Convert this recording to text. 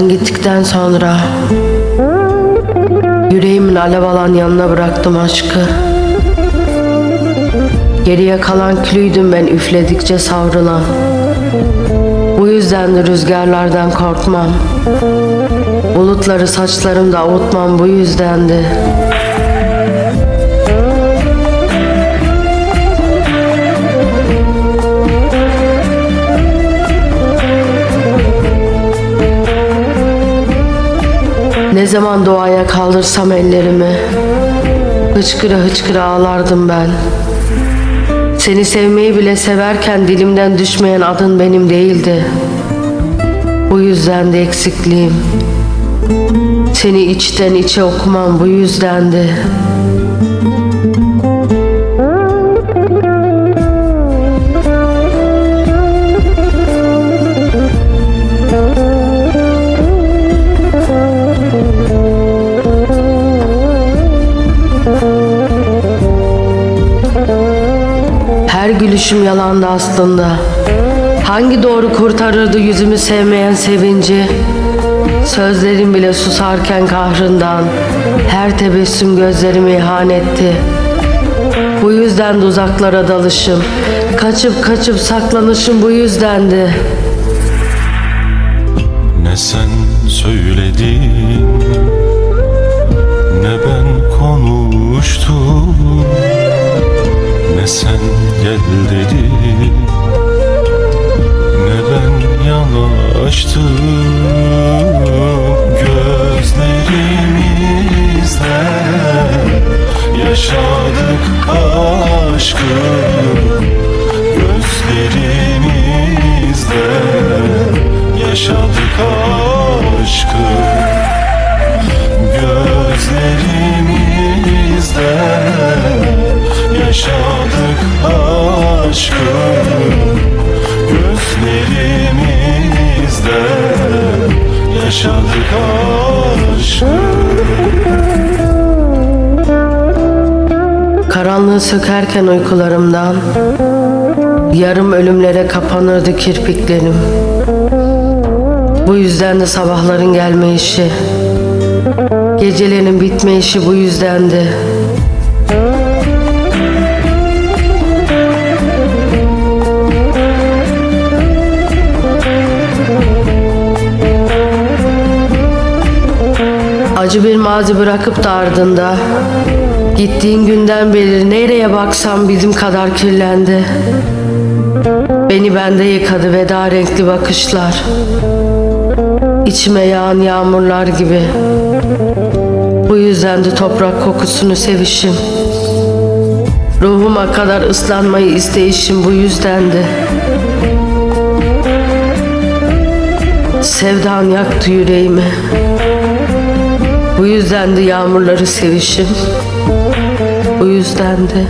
gittikten sonra Yüreğimin alev alan yanına bıraktım aşkı. Geriye kalan külüydüm ben üfledikçe savrulan. Bu yüzden de rüzgarlardan korkmam. Bulutları saçlarımda avutmam bu yüzdendi Ne zaman doğaya kaldırsam ellerimi Hıçkıra hıçkıra ağlardım ben. Seni sevmeyi bile severken dilimden düşmeyen adın benim değildi. Bu yüzden de eksikliğim. Seni içten içe okumam bu yüzdendi gülüşüm yalandı aslında. Hangi doğru kurtarırdı yüzümü sevmeyen sevinci? Sözlerim bile susarken kahrından her tebessüm gözlerime ihanetti. Bu yüzden de uzaklara dalışım, kaçıp kaçıp saklanışım bu yüzdendi. Ne sen söyledin Ne ben konuştum gel dedin Ne ben yanaştım Gözlerimizde Yaşadık aşkı Gözlerimizde yaşadık aşkı Gözlerimizde yaşadık aşkı Gözlerimizde yaşadık aşkı Karanlığı sökerken uykularımdan Yarım ölümlere kapanırdı kirpiklerim. Bu yüzden de sabahların gelmeyişi Gecelerin bitmeyişi bu yüzdendi Acı bir mazi bırakıp da ardında Gittiğin günden beri nereye baksam bizim kadar kirlendi. Beni bende yıkadı veda renkli bakışlar. İçime yağan yağmurlar gibi. Bu yüzden de toprak kokusunu sevişim. Ruhuma kadar ıslanmayı isteyişim bu yüzdendi. Sevdan yaktı yüreğimi. Bu yüzden de yağmurları sevişim. Bu yüzden de